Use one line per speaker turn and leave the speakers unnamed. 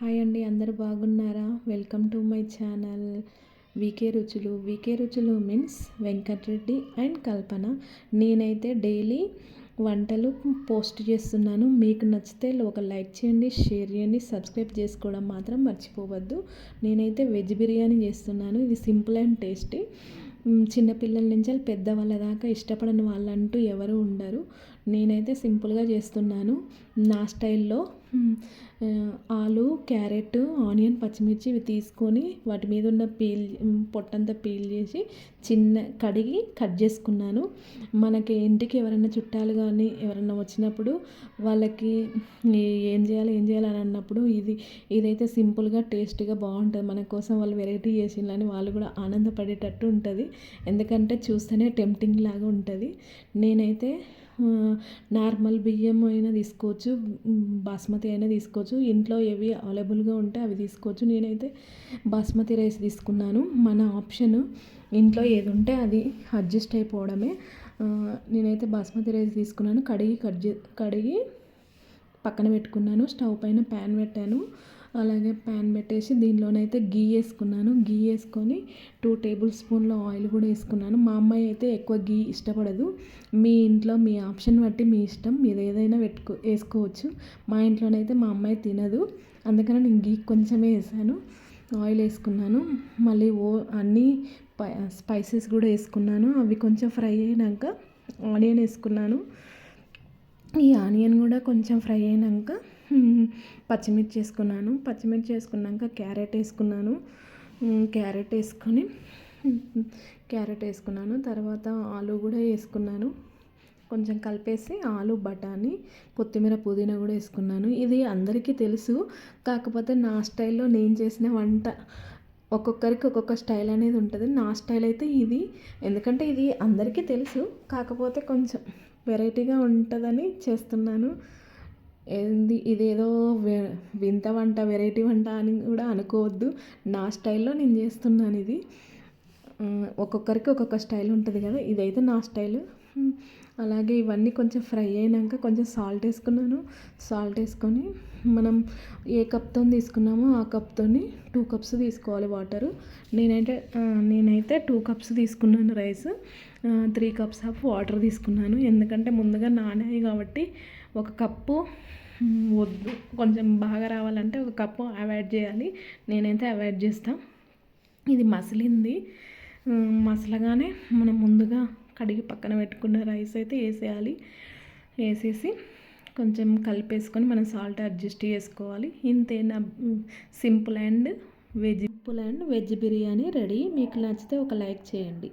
hi అండి అందరు బాగున్నారా welcome to my channel VK రుచులు వీకే రుచులు మీన్స్ వెంకటరెడ్డి అండ్ కల్పన నేనైతే డైలీ వంటలు పోస్ట్ చేస్తున్నాను మీకు నచ్చితే ఒక లైక్ చేయండి షేర్ చేయండి సబ్స్క్రైబ్ చేసుకోవడం మాత్రం మర్చిపోవద్దు నేనైతే వెజ్ బిర్యానీ చేస్తున్నాను ఇది సింపుల్ అండ్ టేస్టీ చిన్నపిల్లల నుంచి పెద్దవాళ్ళ దాకా ఇష్టపడని వాళ్ళంటూ ఎవరు ఉండరు నేనైతే సింపుల్గా చేస్తున్నాను నా స్టైల్లో ఆలు క్యారెట్ ఆనియన్ పచ్చిమిర్చి ఇవి తీసుకొని వాటి మీద ఉన్న పీల్ పొట్టంతా పీల్ చేసి చిన్న కడిగి కట్ చేసుకున్నాను మనకి ఇంటికి ఎవరైనా చుట్టాలు కానీ ఎవరైనా వచ్చినప్పుడు వాళ్ళకి ఏం చేయాలి ఏం చేయాలి అని అన్నప్పుడు ఇది ఇదైతే సింపుల్గా టేస్ట్గా బాగుంటుంది మన కోసం వాళ్ళు వెరైటీ అని వాళ్ళు కూడా ఆనందపడేటట్టు ఉంటుంది ఎందుకంటే చూస్తేనే టెంప్టింగ్ లాగా ఉంటుంది నేనైతే నార్మల్ బియ్యం అయినా తీసుకోవచ్చు బాస్మతి అయినా తీసుకోవచ్చు ఇంట్లో ఏవి అవైలబుల్గా ఉంటే అవి తీసుకోవచ్చు నేనైతే బాస్మతి రైస్ తీసుకున్నాను మన ఆప్షన్ ఇంట్లో ఏది ఉంటే అది అడ్జస్ట్ అయిపోవడమే నేనైతే బాస్మతి రైస్ తీసుకున్నాను కడిగి కడ్జ కడిగి పక్కన పెట్టుకున్నాను స్టవ్ పైన ప్యాన్ పెట్టాను అలాగే ప్యాన్ పెట్టేసి దీనిలోనైతే గీ వేసుకున్నాను గీ వేసుకొని టూ టేబుల్ స్పూన్ల ఆయిల్ కూడా వేసుకున్నాను మా అమ్మాయి అయితే ఎక్కువ గీ ఇష్టపడదు మీ ఇంట్లో మీ ఆప్షన్ బట్టి మీ ఇష్టం మీరు ఏదైనా పెట్టుకో వేసుకోవచ్చు మా ఇంట్లోనైతే మా అమ్మాయి తినదు అందుకని నేను గీ కొంచెమే వేసాను ఆయిల్ వేసుకున్నాను మళ్ళీ ఓ అన్నీ స్పైసెస్ కూడా వేసుకున్నాను అవి కొంచెం ఫ్రై అయినాక ఆనియన్ వేసుకున్నాను ఈ ఆనియన్ కూడా కొంచెం ఫ్రై అయినాక పచ్చిమిర్చి వేసుకున్నాను పచ్చిమిర్చి వేసుకున్నాక క్యారెట్ వేసుకున్నాను క్యారెట్ వేసుకొని క్యారెట్ వేసుకున్నాను తర్వాత ఆలు కూడా వేసుకున్నాను కొంచెం కలిపేసి ఆలు బఠానీ కొత్తిమీర పుదీనా కూడా వేసుకున్నాను ఇది అందరికీ తెలుసు కాకపోతే నా స్టైల్లో నేను చేసిన వంట ఒక్కొక్కరికి ఒక్కొక్క స్టైల్ అనేది ఉంటుంది నా స్టైల్ అయితే ఇది ఎందుకంటే ఇది అందరికీ తెలుసు కాకపోతే కొంచెం వెరైటీగా ఉంటుందని చేస్తున్నాను ఏంది ఇదేదో వింత వంట వెరైటీ వంట అని కూడా అనుకోవద్దు నా స్టైల్లో నేను చేస్తున్నాను ఇది ఒక్కొక్కరికి ఒక్కొక్క స్టైల్ ఉంటుంది కదా ఇదైతే నా స్టైల్ అలాగే ఇవన్నీ కొంచెం ఫ్రై అయినాక కొంచెం సాల్ట్ వేసుకున్నాను సాల్ట్ వేసుకొని మనం ఏ కప్తో తీసుకున్నామో ఆ కప్తో టూ కప్స్ తీసుకోవాలి వాటరు నేనైతే నేనైతే టూ కప్స్ తీసుకున్నాను rice three cups of water తీసుకున్నాను ఎందుకంటే ముందుగా నానాయి కాబట్టి ఒక కప్పు వద్దు కొంచెం బాగా రావాలంటే ఒక కప్పు అవాయిడ్ చేయాలి నేనైతే అవాయిడ్ చేస్తాను ఇది మసిలింది మసలగానే మనం ముందుగా కడిగి పక్కన పెట్టుకున్న రైస్ అయితే వేసేయాలి వేసేసి కొంచెం కలిపేసుకొని మనం సాల్ట్ అడ్జస్ట్ చేసుకోవాలి ఇంతేనా simple and veg
simple and veg biryani ready మీకు నచ్చితే ఒక లైక్ చేయండి